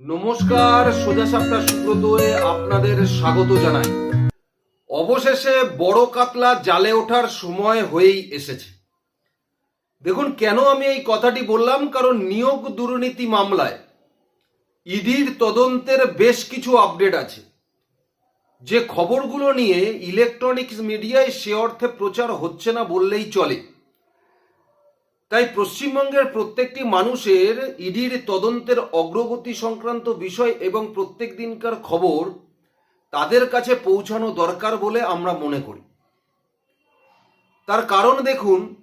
নমস্কার, সোজা সাপটা সুব্রতয়ে আপনাদের স্বাগত জানাই। অবশেষে বড় কাতলা জালে ওঠার সময় হয়েই এসেছে। দেখুন, কেন আমি এই কথাটি বললাম? কারণ নিয়োগ দুর্নীতি মামলায় ইডির তদন্তের বেশ কিছু আপডেট আছে। যে খবরগুলো নিয়ে ইলেকট্রনিক্স মিডিয়ায় সে অর্থে প্রচার হচ্ছে না বললেই চলে। তাই পশ্চিমবঙ্গের প্রত্যেকটি মানুষের ইডির তদন্তের অগ্রগতি সংক্রান্ত বিষয় এবং প্রত্যেক দিনকার খবর তাদের কাছে পৌঁছানো দরকার বলে আমরা মনে করি। তার কারণ দেখুন,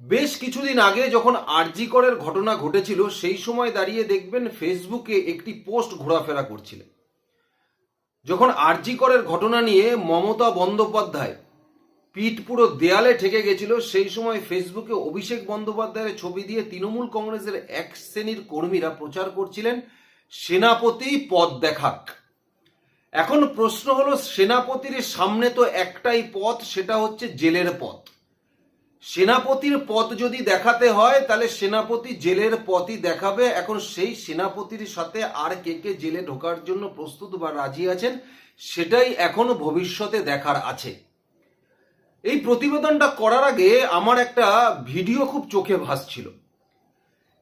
বেশ কিছুদিন আগে যখন আরজি করের ঘটনা ঘটেছিল, সেই সময় দাঁড়িয়ে দেখবেন ফেসবুকে একটি পোস্ট ঘোরাফেরা করছিলেন। যখন আরজি করের ঘটনা নিয়ে মমতা বন্দ্যোপাধ্যায় পিঠ পুরো দেয়ালে ঠেকে গেছিল। সেই সময় ফেসবুকে অভিষেক বন্দ্যোপাধ্যায়ের ছবি দিয়ে তৃণমূল কংগ্রেসের এক শ্রেণির কর্মীরা প্রচার করছিলেন, সেনাপতি পদ দেখাক। এখন প্রশ্ন হলো, সেনাপতির সামনে তো একটাই পথ, সেটা হচ্ছে জেলের পথ। সেনাপতির পথ যদি দেখাতে হয়, তাহলে সেনাপতি জেলের পথই দেখাবে। এখন সেই সেনাপতির সাথে আর কে কে জেলে ঢোকার জন্য প্রস্তুত বা রাজি আছেন, সেটাই এখন ভবিষ্যতে দেখার আছে। এই প্রতিবেদনটা করার আগে আমার একটা ভিডিও খুব চোখে ভাসছিল।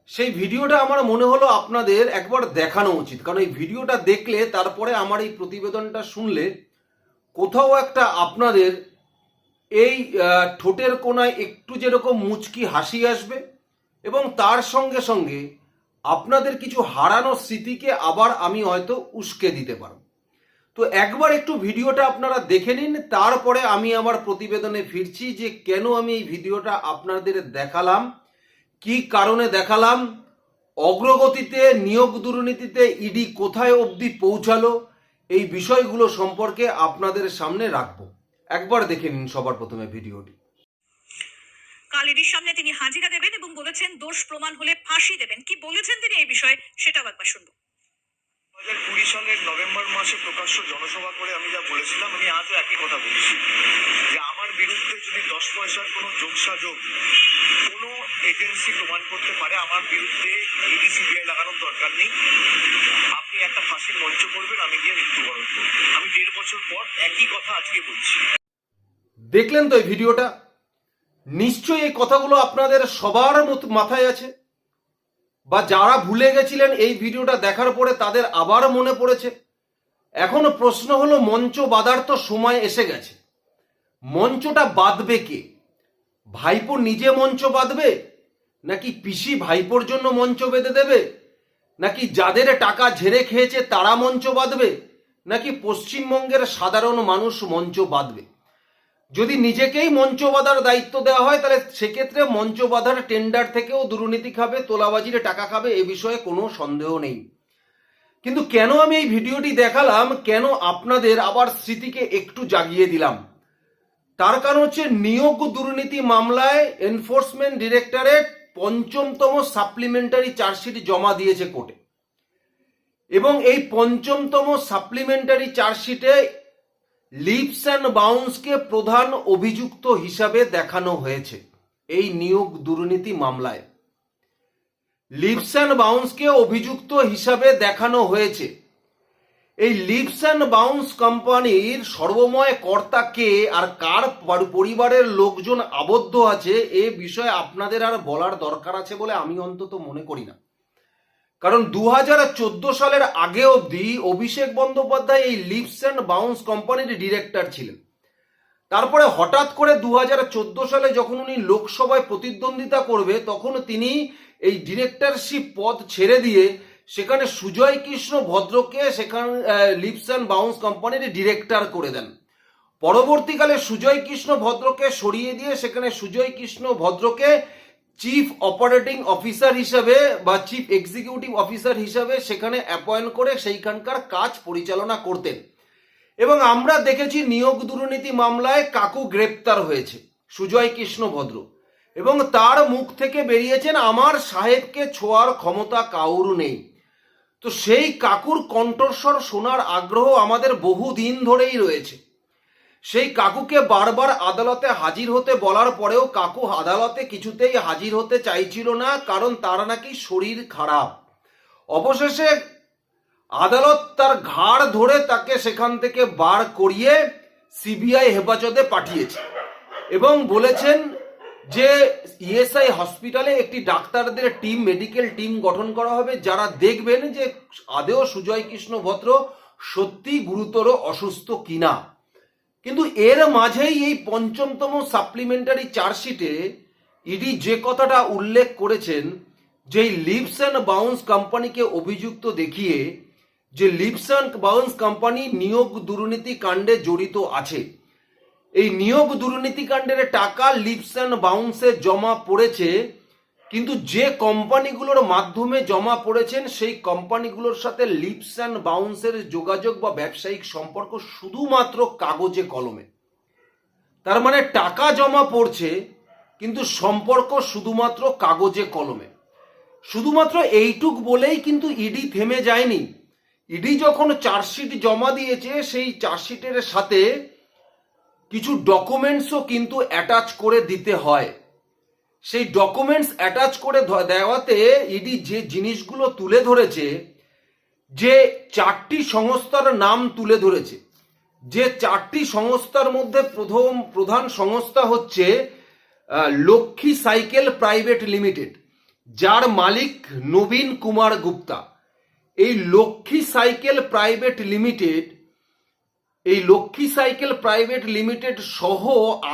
সেই ভিডিওটা আমার মনে হলো আপনাদের একবার দেখানো উচিত। কারণ এই ভিডিওটা দেখলে তারপরে আমার এই প্রতিবেদনটা শুনলে কোথাও একটা আপনাদের এই ঠোঁটের কোনায় একটু যেরকম মুচকি হাসি আসবে এবং তার সঙ্গে সঙ্গে আপনাদের কিছু হারানো স্মৃতিকে আবার আমি হয়তো উস্কে দিতে পারব। তো একবার একটু ভিডিওটা আপনারা দেখে নিন, তারপরে আমি আমার প্রতিবেদনে ফিরছি যে কেন আমি এই ভিডিওটা আপনাদের দেখালাম, কি কারণে দেখালাম, অগ্রগতিতে, নিয়োগ দুর্নীতিতে ইডি কোথায় অবধি পৌঁছালো, এই বিষয়গুলো সম্পর্কে আপনাদের সামনে রাখব। একবার দেখে নিন সবার প্রথমে ভিডিওটি। কাল ইডির সামনে তিনি হাজিরা দেবেন এবং বলেছেন, দোষ প্রমাণ হলে ফাঁসি দেবেন। কি বলেছেন তিনি এই বিষয়ে, সেটাও একবার শুনব। কুড়ি সালের নভেম্বর মাসে প্রকাশ্য জনসভা করে আমি যা বলেছিলাম, আমি আজও একই কথা বলছি। যে আমার বিরুদ্ধে যদি দশ পয়সার কোনো যোগসাযোগ কোনো এজেন্সি প্রমাণ করতে পারে, আমার বিরুদ্ধে ইডি সিবিআই লাগানোর দরকার নেই, আপনি একটা ফাঁসির মঞ্চ করবেন, আমি গিয়ে মৃত্যুবরণ করব। আমি দেড় বছর পর একই কথা আজকে বলছি। দেখলেন তো এই ভিডিওটা? নিশ্চয়ই এই কথাগুলো আপনাদের সবার মত মাথায় আছে। বা যারা ভুলে গেছিলেন এই ভিডিওটা দেখার পরে তাদের আবার মনে পড়েছে। এখন প্রশ্ন হলো, মঞ্চ বাঁধার তো সময় এসে গেছে। মঞ্চটা বাঁধবে কে? ভাইপো নিজে মঞ্চ বাঁধবে? নাকি পিসি ভাইপোর জন্য মঞ্চ বেঁধে দেবে? নাকি যাদের টাকা ঝেড়ে খেয়েছে তারা মঞ্চ বাঁধবে? নাকি পশ্চিমবঙ্গের সাধারণ মানুষ মঞ্চ বাঁধবে? যদি নিজেকেই মঞ্চ বাঁধার দায়িত্ব দেওয়া হয়, তাহলে সেক্ষেত্রে মঞ্চ বাঁধার টেন্ডার থেকেও দুর্নীতি খাবে তোলাবাজির টাকা খাবে, এ বিষয়ে কোনো সন্দেহ নেই। কিন্তু কেন আমি এই ভিডিওটি দেখালাম? কেন আপনাদের আবার স্মৃতিকে একটু জাগিয়ে দিলাম? তার কারণ হচ্ছে নিয়োগ দুর্নীতি মামলায় এনফোর্সমেন্ট ডিরেক্টরেট পঞ্চমতম সাপ্লিমেন্টারি চার্জশিট জমা দিয়েছে কোর্টে। এবং এই পঞ্চমতম সাপ্লিমেন্টারি চার্জশিটে লিপস অ্যান্ড বাউন্সকে প্রধান অভিযুক্ত হিসাবে দেখানো হয়েছে এই নিয়োগ দুর্নীতি মামলায়। লিপস অ্যান্ড বাউন্সকে অভিযুক্ত হিসাবে দেখানো হয়েছে। এই লিপস অ্যান্ড বাউন্স কোম্পানির সর্বময় কর্তা কে আর কার পরিবারের লোকজন আবদ্ধ আছে এ বিষয়ে আপনাদের আর বলার দরকার আছে বলে আমি অন্তত মনে করি না। কারণ দু হাজার চোদ্দ সালের আগে অবধি অভিষেক বন্দ্যোপাধ্যায় এই লিপস অ্যান্ড বাউন্স কোম্পানির ডিরেক্টর ছিলেন। তারপরে হঠাৎ করে দু হাজার চোদ্দ সালে যখন উনি লোকসভায় প্রতিদ্বন্দ্বিতা করবে, তখন তিনি এই ডিরেক্টরশিপ পদ ছেড়ে দিয়ে সেখানে সুজয় কৃষ্ণ ভদ্রকে সেখানে লিপস অ্যান্ড বাউন্স কোম্পানির ডিরেক্টর করে দেন। পরবর্তীকালে সুজয় কৃষ্ণ ভদ্রকে সরিয়ে দিয়ে সেখানে সুজয় কৃষ্ণ ভদ্রকে চিফ অপারেটিং অফিসার হিসাবে বা চিফ এক্সিকিউটিভ অফিসার হিসাবে সেখানে অ্যাপয়েন্ট করে সেইখানকার কাজ পরিচালনা করতেন। এবং আমরা দেখেছি নিয়োগ দুর্নীতি মামলায় কাকু গ্রেপ্তার হয়েছে, সুজয় কৃষ্ণ ভদ্র। এবং তার মুখ থেকে বেরিয়েছেন আমার সাহেবকে ছোঁয়ার ক্ষমতা কাউর নেই। তো সেই কাকুর কণ্ঠস্বর শোনার আগ্রহ আমাদের বহু দিন ধরেই রয়েছে। সেই কাকুকে বারবার আদালতে হাজির হতে বলার পরেও কাকু আদালতে কিছুতেই হাজির হতে চাইছিল না, কারণ তার নাকি শরীর খারাপ। অবশেষে আদালত তার ঘাড় ধরে তাকে সেখান থেকে বার করিয়ে সিবিআই হেফাজতে পাঠিয়েছে এবং বলেছেন যে ইএসআই হসপিটালে একটি ডাক্তারদের টিম, মেডিকেল টিম গঠন করা হবে। যারা দেখবেন যে আদেও সুজয় কৃষ্ণ ভদ্র সত্যি গুরুতর অসুস্থ কিনা। কিন্তু এর মাঝেই এই পঞ্চমতম সাপ্লিমেন্টারি চার্জশিটে ইডি যে কথাটা উল্লেখ করেছেন যে লিপস অ্যান্ড বাউন্স কোম্পানিকে অভিযুক্ত দেখিয়ে যে লিপস অ্যান্ড বাউন্স কোম্পানি নিয়োগ দুর্নীতি কাণ্ডে জড়িত আছে। এই নিয়োগ দুর্নীতি কাণ্ডের টাকা লিপস অ্যান্ড বাউন্সে জমা পড়েছে কিন্তু যে কোম্পানিগুলোর মাধ্যমে জমা পড়েছেন, সেই কোম্পানিগুলোর সাথে লিপস অ্যান্ড বাউন্সের যোগাযোগ বা ব্যবসায়িক সম্পর্ক শুধুমাত্র কাগজে কলমে। তার মানে টাকা জমা পড়ছে, কিন্তু সম্পর্ক শুধুমাত্র কাগজে কলমে। শুধুমাত্র এইটুক বলেই কিন্তু ইডি থেমে যায়নি। ইডি যখন চার্জশিট জমা দিয়েছে, সেই চার্জশিটের সাথে কিছু ডকুমেন্টসও কিন্তু অ্যাটাচ করে দিতে হয়। সেই ডকুমেন্টস অ্যাটাচ করে দেওয়াতে ইডি যে জিনিসগুলো তুলে ধরেছে, যে চারটি সংস্থার নাম তুলে ধরেছে, যে চারটি সংস্থার মধ্যে প্রথম, প্রধান সংস্থা হচ্ছে লক্ষ্মী সাইকেল প্রাইভেট লিমিটেড, যার মালিক নবীন কুমার গুপ্তা। এই লক্ষ্মী সাইকেল প্রাইভেট লিমিটেড এই লক্ষ্মী সাইকেল প্রাইভেট লিমিটেড সহ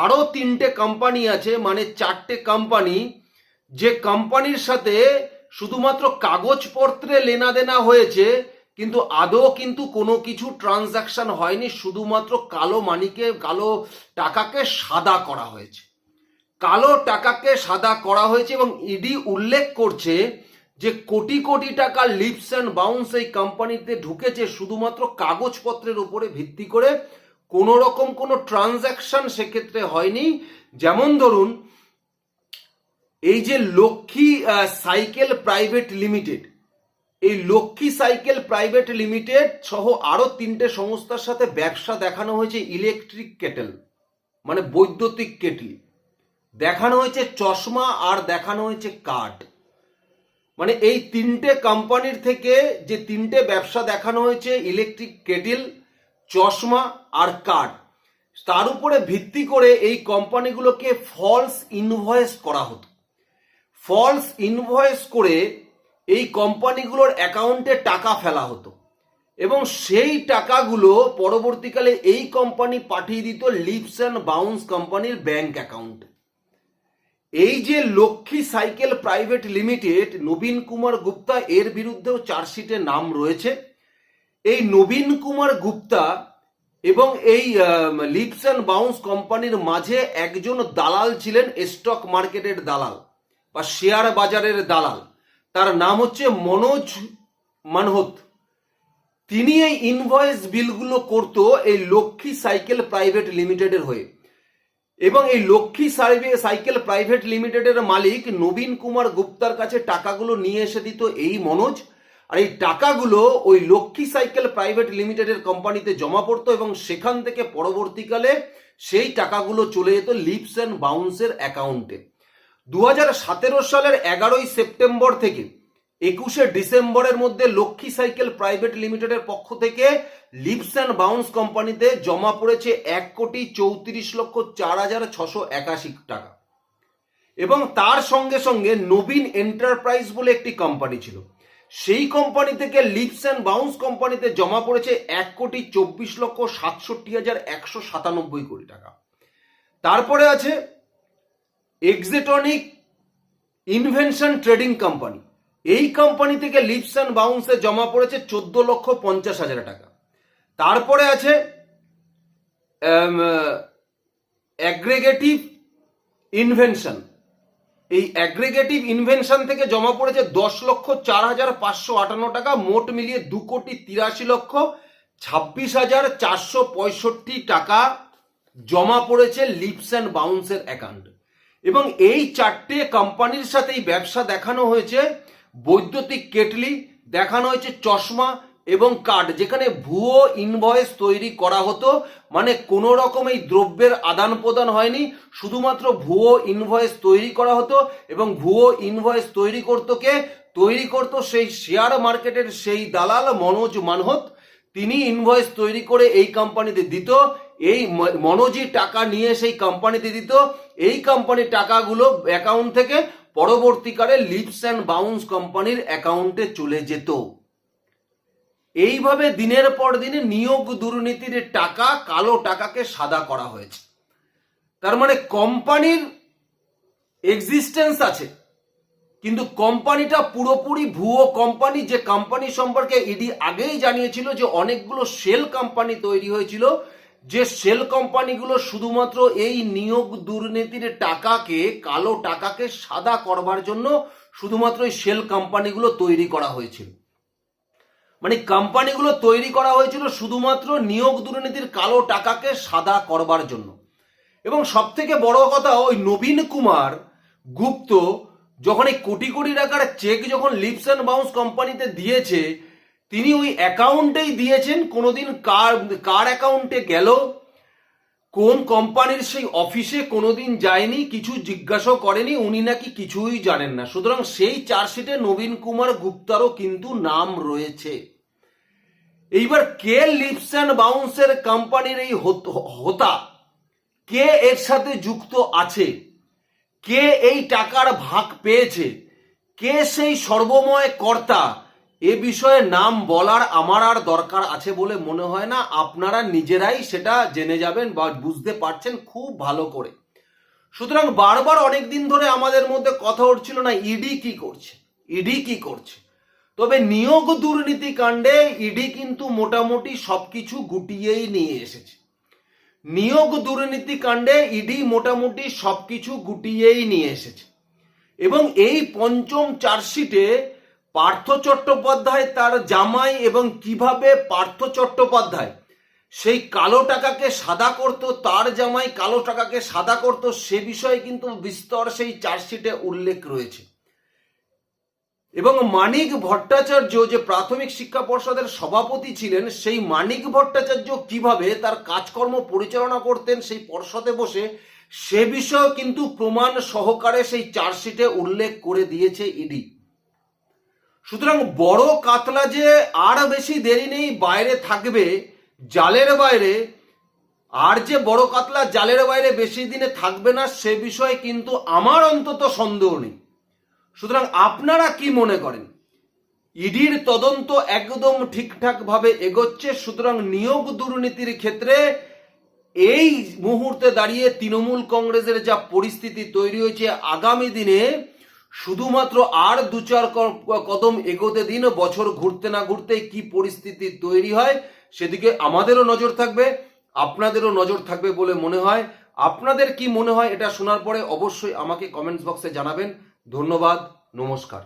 আরও তিনটে কোম্পানি আছে মানে চারটে কোম্পানি যে কোম্পানির সাথে শুধুমাত্র কাগজপত্রে লেনাদেনা হয়েছে, কিন্তু আদৌ কিন্তু কোনো কিছু ট্রানজাকশন হয়নি, শুধুমাত্র কালো মানিকে, কালো টাকাকে সাদা করা হয়েছে। কালো টাকাকে সাদা করা হয়েছে এবং ইডি উল্লেখ করছে যে কোটি কোটি টাকা লিপস অ্যান্ড বাউন্স এই কোম্পানিতে ঢুকেছে শুধুমাত্র কাগজপত্রের উপরে ভিত্তি করে, কোনো রকম কোনো ট্রানজ্যাকশন সেক্ষেত্রে হয়নি। যেমন ধরুন, এই যে লক্ষ্মী সাইকেল প্রাইভেট লিমিটেড এই লক্ষ্মী সাইকেল প্রাইভেট লিমিটেড সহ আরও তিনটে সংস্থার সাথে ব্যবসা দেখানো হয়েছে ইলেকট্রিক কেটেল মানে বৈদ্যুতিক কেটলি দেখানো হয়েছে চশমা আর দেখানো হয়েছে কার্ড মানে এই তিনটে কোম্পানির থেকে যে তিনটে ব্যবসা দেখানো হয়েছে ইলেকট্রিক কেটেল চশমা আর কার্ড তার উপরে ভিত্তি করে এই কোম্পানিগুলোকে ফলস ইনভয়েস করা হতো। ফলস ইনভয়েস করে এই কোম্পানিগুলোর অ্যাকাউন্টে টাকা ফেলা হতো এবং সেই টাকাগুলো পরবর্তীকালে এই কোম্পানি পাঠিয়ে দিত লিপস অ্যান্ড বাউন্স কোম্পানির ব্যাংক অ্যাকাউন্টে এই যে লক্ষ্মী সাইকেল প্রাইভেট লিমিটেড, নবীন কুমার গুপ্তা, এর বিরুদ্ধেও চার্জশিটে নাম রয়েছে। এই নবীন কুমার গুপ্তা এবং এই লিপস অ্যান্ড বাউন্স কোম্পানির মাঝে একজন দালাল ছিলেন, স্টক মার্কেটের দালাল বা শেয়ার বাজারের দালাল। তার নাম হচ্ছে মনোজ মানহত। তিনি এই ইনভয়েস বিলগুলো করতো এই লক্ষ্মী সাইকেল প্রাইভেট লিমিটেডের হয়ে। এবং এই লক্ষ্মী সার্ভে- সাইকেল প্রাইভেট লিমিটেডের মালিক নবীন কুমার গুপ্তার কাছে টাকাগুলো নিয়ে এসে দিত এই মনোজ। আর এই টাকাগুলো ওই লক্ষ্মী সাইকেল প্রাইভেট লিমিটেডের কোম্পানিতে জমা পড়তো এবং সেখান থেকে পরবর্তীকালে সেই টাকাগুলো চলে যেত লিপস অ্যান্ড বাউন্সের অ্যাকাউন্টে। দু হাজার সতেরো সালের এগারোই সেপ্টেম্বর থেকে একুশে ডিসেম্বরের মধ্যে লক্ষ্মী সাইকেল প্রাইভেট লিমিটেডের পক্ষ থেকে লিপস অ্যান্ড বাউন্স কোম্পানিতে জমা পড়েছে এক কোটি চৌত্রিশ লক্ষ চার হাজার ছশো একাশি টাকা। এবং তার সঙ্গে সঙ্গে নবীন এন্টারপ্রাইজ বলে একটি কোম্পানি ছিল। সেই কোম্পানি থেকে লিপস অ্যান্ড বাউন্স কোম্পানিতে জমা পড়েছে এক কোটি চব্বিশ লক্ষ সাতষট্টি হাজার একশো সাতানব্বই কোটি টাকা। তারপরে আছে এক্সেটনিক ইনভেনশন ট্রেডিং কোম্পানি এই কোম্পানি থেকে লিপস অ্যান্ড বাউন্সে জমা পড়েছে চোদ্দ লক্ষ পঞ্চাশ হাজার টাকা। তারপরে আছে অ্যাগ্রেগেটিভ ইনভেনশন এই অ্যাগ্রেগেটিভ ইনভেনশন থেকে জমা পড়েছে দশ লক্ষ চার হাজার পাঁচশো আটান্ন টাকা, মোট মিলিয়ে দু কোটি তিরাশি লক্ষ ছাব্বিশ হাজার চারশো পঁয়ষট্টি টাকা জমা পড়েছে লিপস অ্যান্ড বাউন্সের অ্যাকাউন্ট এবং এই চারটে কোম্পানির সাথে এই ব্যবসা দেখানো হয়েছে বৈদ্যুতিক কেটলি দেখানো হয়েছে চশমা এবং কার্ড, যেখানে ভুয়ো ইনভয়েস তৈরি করা হতো। মানে কোনো রকম এই দ্রব্যের আদান প্রদান হয়নি, শুধুমাত্র ভুয়ো ইনভয়েস তৈরি করা হতো এবং ভুয়ো ইনভয়েস তৈরি করতো কে? তৈরি করত সেই শেয়ার মার্কেটের সেই দালাল মনোজ মানহত। তিনি ইনভয়েস তৈরি করে এই কোম্পানিতে দিত, এই ম- মনোজই টাকা নিয়ে সেই কোম্পানিতে দিত। এই কোম্পানির টাকাগুলো অ্যাকাউন্ট থেকে পরবর্তীকালে লিপস অ্যান্ড বাউন্স কোম্পানির অ্যাকাউন্টে চলে যেত। এইভাবে দিনের পর দিনে নিয়োগ দুর্নীতির টাকা কালো টাকাকে সাদা করা হয়েছে। তার মানে কোম্পানির এক্সিস্টেন্স আছে, কিন্তু কোম্পানিটা পুরোপুরি ভুয়ো কোম্পানি, যে কোম্পানি সম্পর্কে ইডি আগেই জানিয়েছিল যে অনেকগুলো সেল কোম্পানি তৈরি হয়েছিল যে সেল কোম্পানিগুলো শুধুমাত্র এই নিয়োগ দুর্নীতির টাকাকে, কালো টাকাকে সাদা করবার জন্য শুধুমাত্র এই সেল কোম্পানিগুলো তৈরি করা হয়েছিল। মানে কোম্পানিগুলো তৈরি করা হয়েছিল শুধুমাত্র নিয়োগ দুর্নীতির কালো টাকাকে সাদা করবার জন্য। এবং সব থেকে বড় কথা, ওই নবীন কুমার গুপ্ত যখন এই কোটি কোটি টাকার চেক যখন লিপস অ্যান্ড বাউন্স কোম্পানিতে দিয়েছে তিনি ওই অ্যাকাউন্টেই দিয়েছেন, কোনোদিন কার কার অ্যাকাউন্টে গেল, কোন কোম্পানির সেই অফিসে কোনোদিন যায়নি, কিছু জিজ্ঞাসাও করেনি, উনি নাকি কিছুই জানেন না। সুতরাং সেই চার্জশিটে নবীন কুমার গুপ্তারও কিন্তু নাম রয়েছে। এইবার কে লিপস অ্যান্ড বাউন্সের কোম্পানির এই হোতা, কে এর সাথে যুক্ত আছে, কে এই টাকার ভাগ পেয়েছে, কে সেই সর্বময় কর্তা এ বিষয়ে নাম বলার আমার আর দরকার আছে বলে মনে হয় না। আপনারা নিজেরাই সেটা জেনে যাবেন বা বুঝতে পারছেন খুব ভালো করে। সুতরাং বারবার অনেক দিন ধরে আমাদের মধ্যে কথা উঠছিল না, ইডি কি করছে? ইডি কি করছে? তবে নিয়োগ দুর্নীতি কাণ্ডে ইডি কিন্তু মোটামুটি সবকিছু গুটিয়েই নিয়ে এসেছে। নিয়োগ দুর্নীতি কাণ্ডে ইডি মোটামুটি সবকিছু গুটিয়েই নিয়ে এসেছে। এবং এই পঞ্চম চার্জশিটে পার্থ চট্টোপাধ্যায় তার জামাই এবং কীভাবে পার্থ চট্টোপাধ্যায়? সেই কালো টাকাকে সাদা করত, তার জামাই কালো টাকাকে সাদা করত, সে বিষয়ে কিন্তু বিস্তর সেই চার্জশিটে উল্লেখ রয়েছে। এবং মানিক ভট্টাচার্য যে প্রাথমিক শিক্ষা পর্ষদের সভাপতি ছিলেন, সেই মানিক ভট্টাচার্য কীভাবে তার কাজকর্ম পরিচালনা করতেন সেই পর্ষদে বসে, সে বিষয়েও কিন্তু প্রমাণ সহকারে সেই চার্জশিটে উল্লেখ করে দিয়েছে ইডি। সুতরাং বড় কাতলা যে আর বেশি দেরি নেই বাইরে থাকবে, জালের বাইরে, আর যে বড় কাতলা জালের বাইরে বেশি দিনে থাকবে না, সে বিষয়ে কিন্তু আমার অন্তত সন্দেহ নেই। সুতরাং আপনারা কি মনে করেন? ইডির তদন্ত একদম ঠিকঠাক ভাবে এগোচ্ছে, সুতরাং নিয়োগ দুর্নীতির ক্ষেত্রে এই মুহূর্তে দাঁড়িয়ে তৃণমূল কংগ্রেসের যা পরিস্থিতি তৈরি হয়েছে, আগামী দিনে শুধুমাত্র আর দু চার কদম এগোতে দিন, বছর ঘুরতে না ঘুরতে কি পরিস্থিতি তৈরি হয়, সেদিকে আমাদেরও নজর থাকবে, আপনাদেরও নজর থাকবে বলে মনে হয়। আপনাদের কি মনে হয়, এটা শোনার পরে অবশ্যই আমাকে কমেন্টস বক্সে জানাবেন। ধন্যবাদ, নমস্কার।